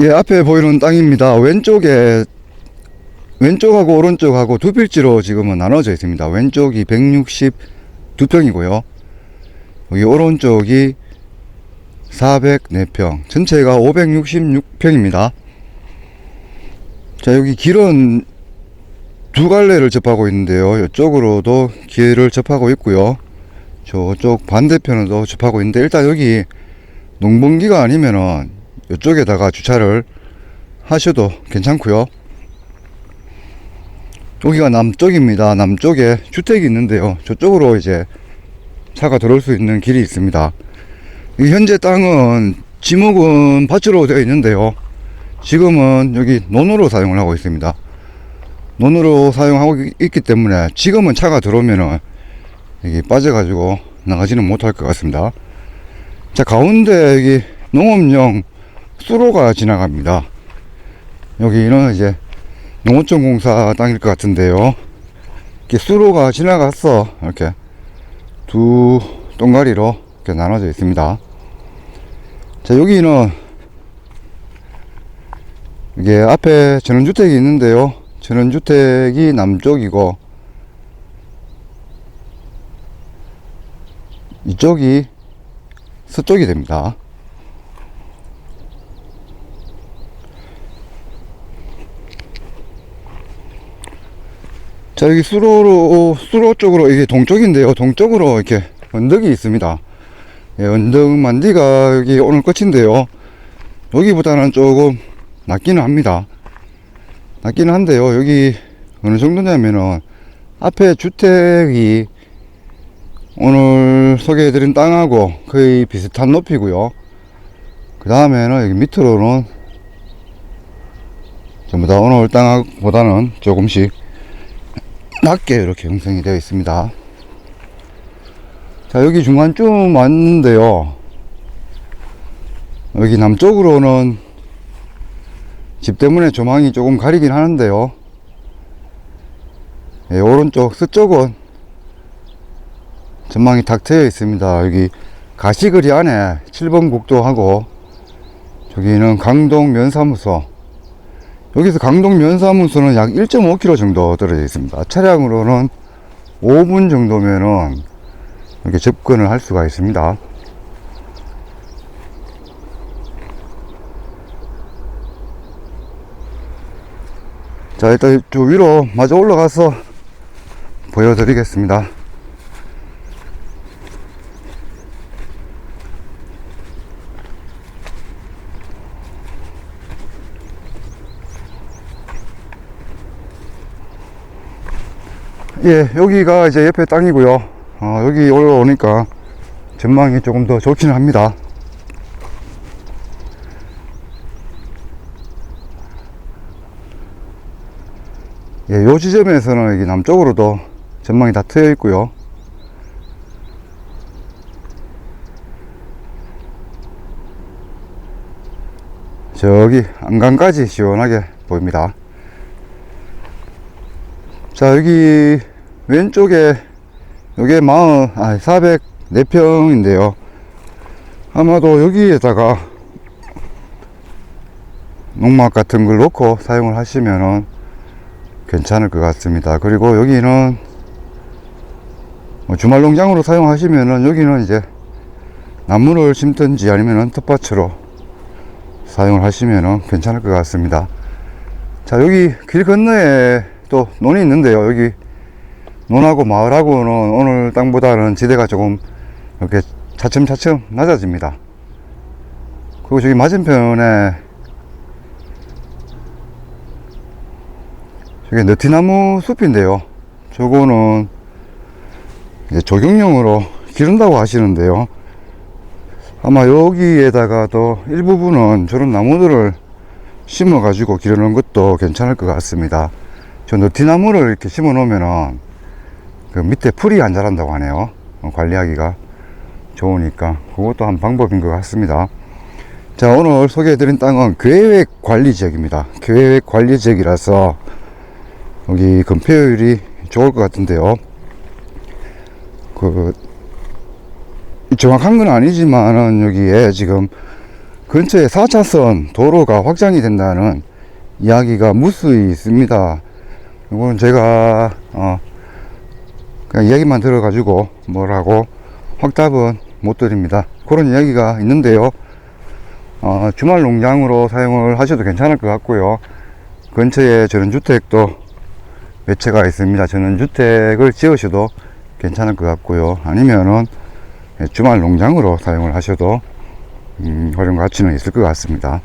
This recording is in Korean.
예, 앞에 보이는 땅입니다. 왼쪽에 왼쪽하고 오른쪽하고 두 필지로 지금은 나눠져 있습니다. 왼쪽이 162평이고요. 여기 오른쪽이 404평, 전체가 566평입니다. 자, 여기 길은 두 갈래를 접하고 있는데요. 이쪽으로도 길을 접하고 있고요. 저쪽 반대편으로도 접하고 있는데 일단 여기 농번기가 아니면은 이쪽에다가 주차를 하셔도 괜찮고요. 여기가 남쪽입니다. 남쪽에 주택이 있는데요. 저쪽으로 이제 차가 들어올 수 있는 길이 있습니다. 이 현재 땅은 지목은 밭으로 되어 있는데요. 지금은 여기 논으로 사용을 하고 있습니다. 논으로 사용하고 있기 때문에 지금은 차가 들어오면은 여기 빠져가지고 나가지는 못할 것 같습니다. 자, 가운데 여기 농업용 수로가 지나갑니다. 여기는 이제 농어촌 공사 땅일 것 같은데요. 이렇게 수로가 지나가서 이렇게 두 동가리로 이렇게 나눠져 있습니다. 자, 여기는 이게 앞에 전원주택이 있는데요. 전원주택이 남쪽이고 이쪽이 서쪽이 됩니다. 자 여기 수로로 수로 쪽으로 이게 동쪽인데요. 동쪽으로 이렇게 언덕이 있습니다. 예, 언덕 만디가 여기 오늘 끝인데요. 여기보다는 조금 낮기는 합니다. 낮기는 한데요. 여기 어느 정도냐면은 앞에 주택이 오늘 소개해드린 땅하고 거의 비슷한 높이고요. 그 다음에는 여기 밑으로는 전부 다 오늘 땅보다는 조금씩 낮게 이렇게 형성이 되어 있습니다. 자, 여기 중간쯤 왔는데요. 여기 남쪽으로는 집 때문에 조망이 조금 가리긴 하는데요. 예, 오른쪽, 서쪽은 전망이 탁 트여 있습니다. 여기 가시거리 안에 7번 국도하고 저기는 강동 면사무소 여기서 강동 면사무소는 약 1.5km 정도 떨어져 있습니다. 차량으로는 5분 정도면은 이렇게 접근을 할 수가 있습니다. 자, 일단 저 위로 마저 올라가서 보여드리겠습니다. 예, 여기가 이제 옆에 땅이고요. 어, 여기 올라오니까 전망이 조금 더 좋기는 합니다. 예, 요 지점에서는 여기 남쪽으로도 전망이 다 트여 있고요. 저기 안강까지 시원하게 보입니다. 자, 여기 왼쪽에 요게 마흔, 아, 404평인데요. 아마도 여기에다가 농막 같은 걸 놓고 사용을 하시면은 괜찮을 것 같습니다. 그리고 여기는 뭐 주말 농장으로 사용하시면은 여기는 이제 나무를 심든지 아니면은 텃밭으로 사용을 하시면은 괜찮을 것 같습니다. 자, 여기 길 건너에 또 논이 있는데요. 여기 논하고 마을하고는 오늘 땅보다는 지대가 조금 이렇게 차츰차츰 낮아집니다. 그리고 저기 맞은편에 저게 느티나무 숲인데요. 저거는 이제 조경용으로 기른다고 하시는데요. 아마 여기에다가도 일부분은 저런 나무들을 심어 가지고 기르는 것도 괜찮을 것 같습니다. 저 느티나무를 이렇게 심어 놓으면은 그 밑에 풀이 안 자란다고 하네요. 어, 관리하기가 좋으니까 그것도 한 방법인 것 같습니다. 자 오늘 소개해드린 땅은 계획 관리 지역입니다. 계획 관리 지역이라서 여기 건폐율이 좋을 것 같은데요. 그 정확한 건 아니지만은 여기에 지금 근처에 4차선 도로가 확장이 된다는 이야기가 무수히 있습니다. 이건 제가 어 그냥 이야기만 들어가지고 뭐라고 확답은 못 드립니다. 그런 이야기가 있는데요. 어, 주말 농장으로 사용을 하셔도 괜찮을 것 같고요. 근처에 전원주택도 몇 채가 있습니다. 전원주택을 지으셔도 괜찮을 것 같고요. 아니면은 주말 농장으로 사용을 하셔도 음, 활용 가치는 있을 것 같습니다.